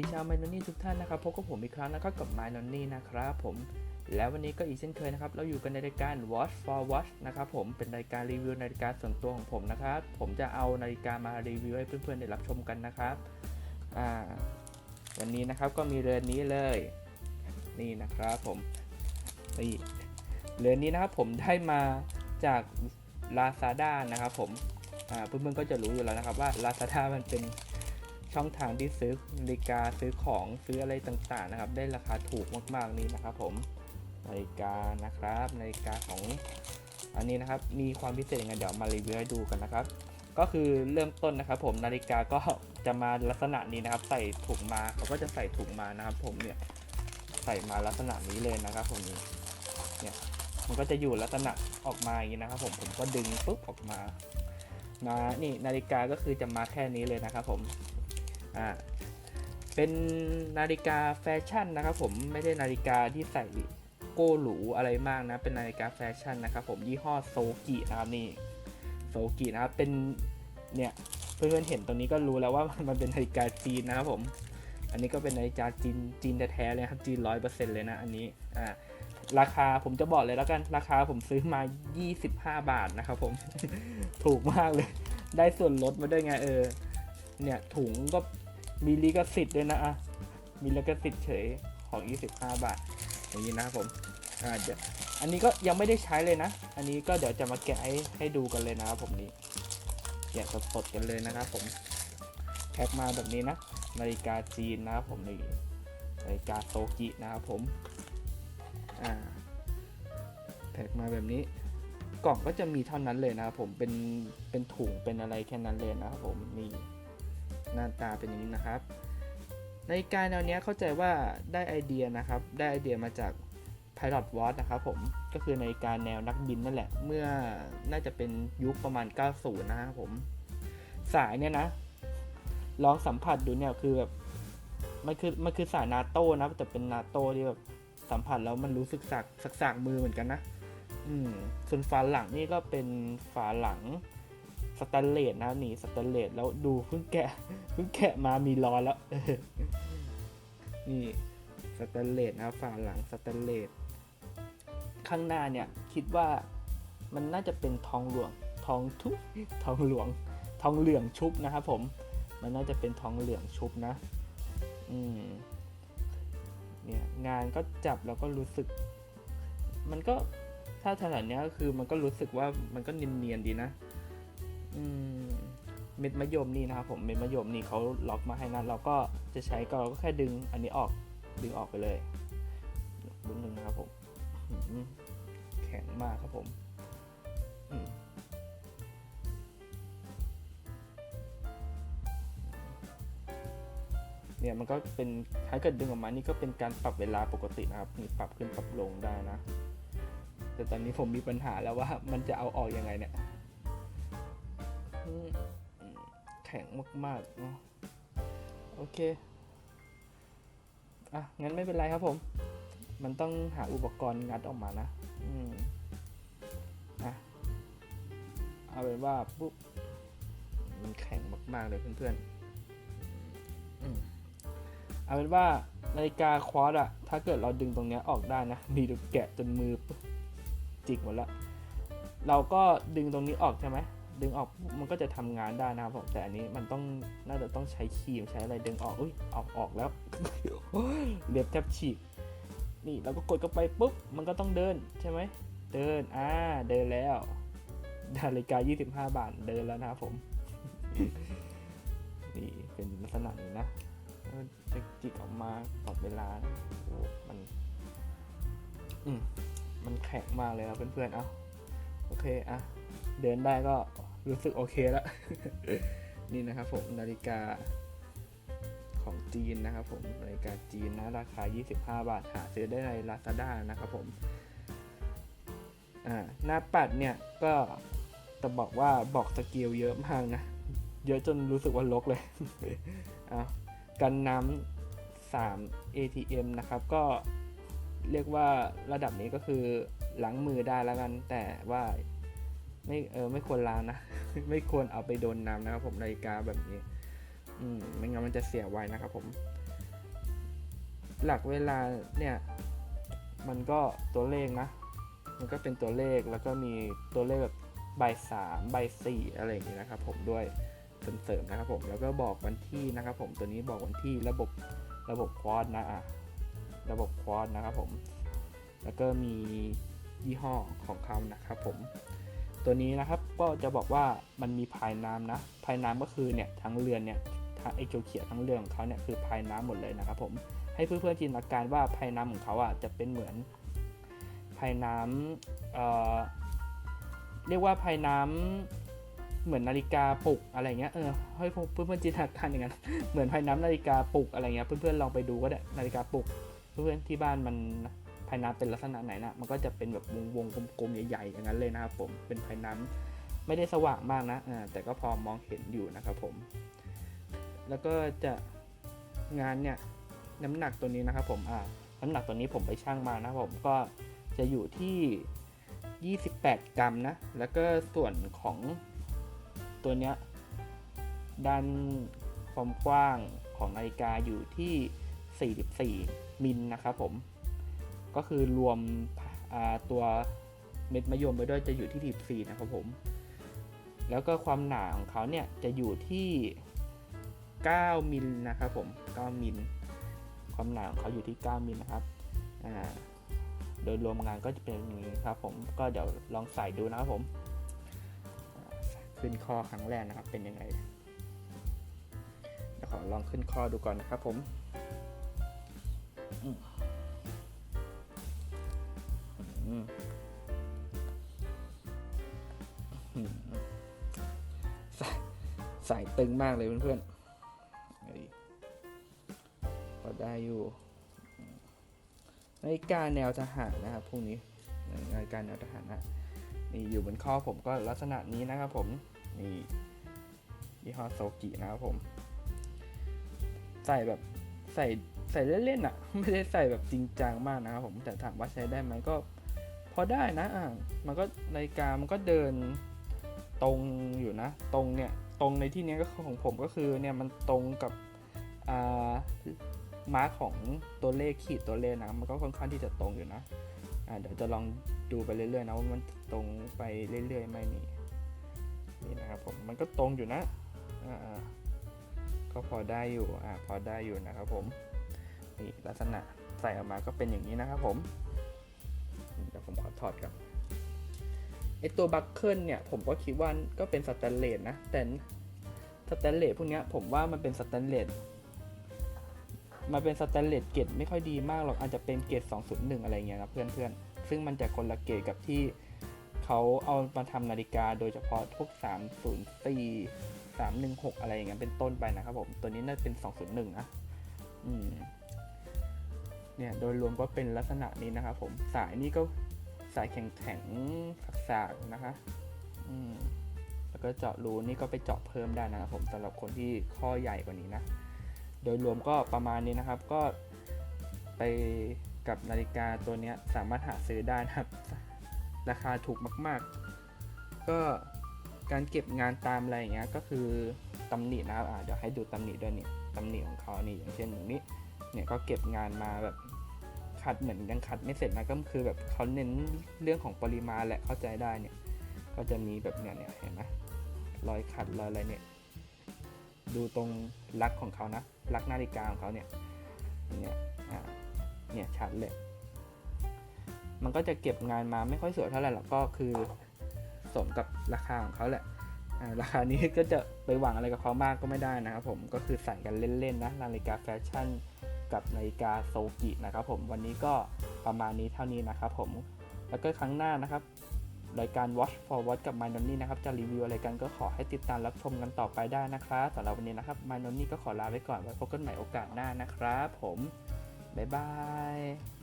ดีชาวไมนอนนี่ทุกท่านนะครับพบกับผมอีกครั้งนะครับกับไมนอนนี่นะครับผมแล้ววันนี้ก็อีกเช่นเคยนะครับเราอยู่กันในรายการ Watch for Watch นะครับผมเป็นรายการรีวิวนาฬิกาส่วนตัวของผมนะครับผมจะเอานาฬิกามารีวิวให้เพื่อนๆได้รับชมกันนะครับอันนี้นะครับก็มีเรือนนี้เลย นี่นะครับผมนี่เรือนนี้นะครับผมได้มาจาก Lazada นะครับผมเพื่อนๆก็จะรู้อยู่แล้วนะครับว่า Lazada มันเป็น ช่องทางที่ซื้อนาฬิกาซื้อของซื้ออะไรต่างๆนะครับ ได้ราคาถูกมากๆนี่นะครับ ผมนาฬิกานะครับนาฬิกาของอันนี้นะครับ มีความพิเศษยังไงเดี๋ยวมารีวิวให้ดูกันนะครับ ก็คือเริ่มต้นนะครับ ผมนาฬิกาก็จะมาลักษณะนี้นะครับ ใส่ถุงมาเขาก็จะใส่ถุงมานะครับ ผมเนี่ยใส่มาลักษณะนี้เลยนะครับ ผมนี่เนี่ยมันก็จะอยู่ลักษณะออกมาอย่างนี้นะครับ ผมผมก็ดึงปุ๊บออกมามานี่นาฬิกาก็คือจะมาแค่นี้เลยนะครับ ผม อ่าเป็นนาฬิกาแฟชั่นนะครับผมไม่ได้นาฬิกาที่ใส่โก้หรูอะไรมากนะ เป็นนาฬิกาแฟชั่นนะครับผมยี่ห้อโซกินะครับนี่โซกินะครับเป็นเนี่ยเพื่อนๆเห็นตรงนี้ก็รู้แล้วว่ามันเป็นนาฬิกาจีนนะครับผม อันนี้ก็เป็นนาฬิกาจีนจีนแท้ๆเลยครับจีนร้อยเปอร์เซ็นต์เลยนะอันนี้อ่าราคาผมจะบอกเลยแล้วกันราคาผมซื้อมา 25 บาทนะครับผม ถูกมากเลย ได้ส่วนลดมาด้วยไงเออ เนี่ยถุงก็ มีลิขสิทธิ์ด้วยนะอะมีลิขสิทธิ์เฉยของ 25 บาท อย่างนี้นะครับผมอ่าเดี๋ยวอันนี้ก็ยังไม่ได้ใช้เลยนะ อันนี้ก็เดี๋ยวจะมาแกะให้ให้ดูกันเลยนะครับผมนี่แกะสดๆกันเลยนะครับผมแพ็คมาแบบนี้นะ นาฬิกาจีนนะครับผมนี่นาฬิกาโซกินะครับผมอ่าแพ็คมาแบบนี้กล่องก็จะมีเท่านั้นเลยนะครับผมเป็นเป็นถุงเป็นอะไรแค่นั้นเลยนะครับผมนี่ น้าตาเป็นอย่างนี้นะครับ ในการแนวเนี้ยเข้าใจว่าได้ไอเดียนะครับ ได้ไอเดียมาจาก Pilot Watch นะครับผมก็คือในการแนวนักบินนั่นแหละ เมื่อน่าจะเป็นยุคประมาณ 90 นะครับผม สายเนี่ยนะ ลองสัมผัสดูเนี่ยคือแบบมันคือมันคือสายนาโต้นะแต่เป็นนาโต้ที่แบบสัมผัสแล้วมันรู้สึกสักสักสักมือเหมือนกันนะ อืมส่วนฝาหลังนี่ก็เป็นฝาหลัง สแตนเลสนะนี่สแตนเลสแล้วดูเพิ่งแกะเพิ่งแกะมามีรอยแล้ว นี่สแตนเลสนะฝาหลังสแตนเลสข้างหน้าเนี่ยคิดว่ามันน่าจะเป็นทองหลวงทองทุกทองหลวง ทองเหลืองชุบนะครับผม มันน่าจะเป็นทองเหลืองชุบนะ อืมเนี่ยงานก็จับแล้วก็รู้สึก มันก็ถ้าขนาดเนี้ยก็คือมันก็รู้สึกว่ามันก็เนียนๆดีนะ อืมเม็ดมะยมนี่นะครับผมเม็ดมะยมนี่เขาล็อกมาให้นะเราก็จะใช้ก็เราก็แค่ดึงอันนี้ออกดึงออกไปเลยดึงหนึ่งนะครับผมแข็งมากครับผมเนี่ยมันก็เป็นถ้าเกิดดึงออกมานี่ก็เป็นการปรับเวลาปกตินะครับนี่ปรับขึ้นปรับลงได้นะ แต่ตอนนี้ผมมีปัญหาแล้วว่ามันจะเอาออกยังไงเนี่ย ข็งมากๆเนาะโอเค อะ งั้นไม่เป็นไรครับผม มันต้องหาอุปกรณ์งัดออกมานะ อืมอะเอาเป็นว่าปุ๊บมันแข็งมาก ๆ เลยเพื่อนๆ อืมเอาเป็นว่านาฬิกาควอตอะถ้าเกิดเราดึงตรงเนี้ยออกได้นะ มีดูแกะจนมือปุ๊บจิกหมดล้วเราก็ดึงตรงนี้ออกใช่ไหม ดึงออกมันก็จะทำงานได้นะครับผมแต่อันนี้มันต้องน่าจะต้องใช้ครีมใช้อะไรดึงออกอุ้ยออกออกแล้วเล็บแทบฉีกนี่เราก็กดเข้าไปปุ๊บมันก็ต้องเดินใช่ไหมเดินอ่าเดินแล้วนาฬิกา 25 บาทเดินแล้วนะครับผมนี่เป็นลักษณะนี้นะจะจิกออกมาตลอดเวลาโอ้มันอืมมันแข็งมากเลยครับเพื่อนๆ เอาโอเค อะ เดินได้ก็ รู้สึกโอเคแล้ว นี่นะครับผมนาฬิกาของจีนนะครับผมนาฬิกาจีนนะราคา 25 บาทหาซื้อได้ใน Lazada นะครับผมหน้าปัดเนี่ยก็จะบอกว่าบอกสกิลเยอะมากนะ เยอะจนรู้สึกว่าลกเลยอะกันน้ำ 3 ATM นะครับ ก็เรียกว่าระดับนี้ก็คือล้างมือได้แล้วกัน แต่ว่า ไม่เออไม่ควรล้างนะ ไม่ควรเอาไปโดนน้ำนะครับผมนาฬิกาแบบนี้ อืมไม่งั้นมันจะเสียไวนะครับผม หลักเวลาเนี่ย มันก็ตัวเลขนะ มันก็เป็นตัวเลขแล้วก็มีตัวเลขแบบใบสามใบสี่อะไรอย่างนี้นะครับผมด้วยเสริมๆนะครับผมแล้วก็บอกวันที่นะครับผมตัวนี้บอกวันที่ระบบระบบควอดนะอะระบบควอดนะครับผม แล้วก็มียี่ห้อของเขานะครับผม ตัวนี้นะครับก็จะบอกว่ามันมีพายน้ำนะพายน้ำก็คือเนี่ยทั้งเรือนเนี่ยทั้งไอโจเขียวทั้งเรือนของเขาเนี่ยคือพายน้ำหมดเลยนะครับผมให้เพื่อนๆจินตนาการว่าพายน้ำของเขาอะจะเป็นเหมือนพายน้ำเอ่อเรียกว่าพายน้ำเหมือนนาฬิกาปลุกอะไรเงี้ยเออให้เพื่อนๆจินตนาการอย่างนั้นเหมือนพายน้ำนาฬิกาปลุกอะไรเงี้ยเพื่อนๆลองไปดูก็ได้นาฬิกาปลุก เพื่อนๆที่บ้านมัน ภายน้ำเป็นลักษณะไหนนะมันก็จะเป็นแบบวงวงๆกลมๆใหญ่ๆอย่างนั้นเลยนะครับผมเป็นภายน้ำไม่ได้สว่างมากนะอ่าแต่ก็พอมองเห็นอยู่นะครับผม แล้วก็จะงานเนี่ยน้ำหนักตัวนี้นะครับผมอ่าน้ำหนักตัวนี้ผมไปชั่งมานะครับผมก็จะอยู่ที่ 28 กรัมนะ แล้วก็ส่วนของตัวเนี้ยด้านความกว้างของนาฬิกาอยู่ที่ 44 มิลนะครับผม ก็คือรวมตัวเม็ดมะยมไปด้วยจะอยู่ที่44นะครับผม แล้วก็ความหนาของเขาเนี่ยจะอยู่ที่ 9 มิลนะครับผม 9 มิล ความหนาของเขาอยู่ที่ 9 มิลนะครับ โดยรวมงานก็จะเป็นอย่างนี้ครับผม ก็เดี๋ยวลองใส่ดูนะครับผม ขึ้นข้อครั้งแรกนะครับ เป็นยังไง เดี๋ยวขอลองขึ้นข้อดูก่อนนะครับผม ส่ใส่ตึงมากเลยเพื่อนๆเฮ้ยพอได้อยู่นาฬิกาแนวทหารนะครับพวกนี้นาฬิกาแนวทหารนะนี่อยู่บนข้อผมก็ลักษณะนี้นะครับผมนี่ยี่ห้อโซกินะครับผม ใส่แบบใส่ใส่เล่นๆอะ ไม่ได้ใส่แบบจริงจังมากนะครับผมแต่ถามว่าใช้ได้ไหมก็ อได้นะอ่ามันก็นาฬิกามันก็เดินตรงอยู่นะ ตรงเนี่ยตรงในที่นี้ก็ของผมก็คือเนี่ยมันตรงกับอ่ามาร์กของตัวเลขขีดตัวเลขนะมันก็ค่อนข้างที่จะตรงอยู่นะอ่าเดี๋ยวจะลองดูไปเรื่อยๆนะว่ามันตรงไปเรื่อยๆไหมนี่นี่นะครับผมมันก็ตรงอยู่นะอ่าก็พอได้อยู่อ่าพอได้อยู่นะครับผมนี่ลักษณะใส่ออกมาก็เป็นอย่างนี้นะครับผม ผมขอถอดก่อนไอตัวบัคเกิลเนี่ยผมก็คิดว่าก็เป็นสแตนเลสนะ แต่สแตนเลสพวกเนี้ยผมว่ามันเป็นสแตนเลสมันเป็นสแตนเลสเกรดไม่ค่อยดีมากหรอกอาจจะเป็นเกรด201 อะไรเงี้ยนะเพื่อนๆ ซึ่งมันจะคนละเกรดกับที่เขาเอามาทำนาฬิกาโดยเฉพาะพวก 304 316 อะไรอย่างเงี้ยเป็นต้นไปนะครับผม ตัวนี้น่าจะเป็น 201 นะ อืม เนี่ย โดยรวมก็เป็นลักษณะนี้นะครับผม สายนี่ก็ สายแข็งแข็งๆสากๆนะคะอืมแล้วก็เจาะรูนี่ก็ไปเจาะเพิ่มได้นะครับผมสำหรับคนที่ข้อใหญ่กว่านี้นะ โดยรวมก็ประมาณนี้นะครับ ก็ไปกับนาฬิกาตัวนี้สามารถหาซื้อได้นะครับ ราคาถูกมาก ๆ ก็การเก็บงานตามอะไรอย่างเงี้ยก็คือตำหนินะครับเดี๋ยวให้ดูตำหนิด้วยนี่ตำหนิของเขานี่อย่างเช่นอย่างนี้เนี่ยก็เก็บงานมาแบบ ขัดเหมือนยังขัดไม่เสร็จนะก็คือแบบเขาเน้นเรื่องของปริมาณแหละเข้าใจได้เนี่ย ก็จะมีแบบเนี่ยเนี่ยเห็นไหมรอยขัดรอยอะไรเนี่ย ดูตรงลักของเขานะลักนาฬิกาของเขาเนี่ยเนี่ยอ่าเนี่ยชัดเลยมันก็จะเก็บงานมาไม่ค่อยสวยเท่าไหร่หรอกก็คือสมกับราคาของเขาแหละราคานี้ก็จะไปหวังอะไรกับเขามากก็ไม่ได้นะครับผมก็คือใส่กันเล่นๆนะนาฬิกาแฟชั่น กับนาฬิกาโซกินะครับผมวันนี้ก็ประมาณนี้เท่านี้นะครับผมแล้วก็ครั้งหน้านะครับรายการ Watch for Watch กับ My n o n n y นะครับ จะรีวิวอะไรกันก็ขอให้ติดตามรับชมกันต่อไปได้นะครับสำหรับวันนี้นะครับ My n o n n y ก็ขอลาไปก่อนไว้พบกันใหม่โอกาสหน้านะครับ ผม บ๊ายบาย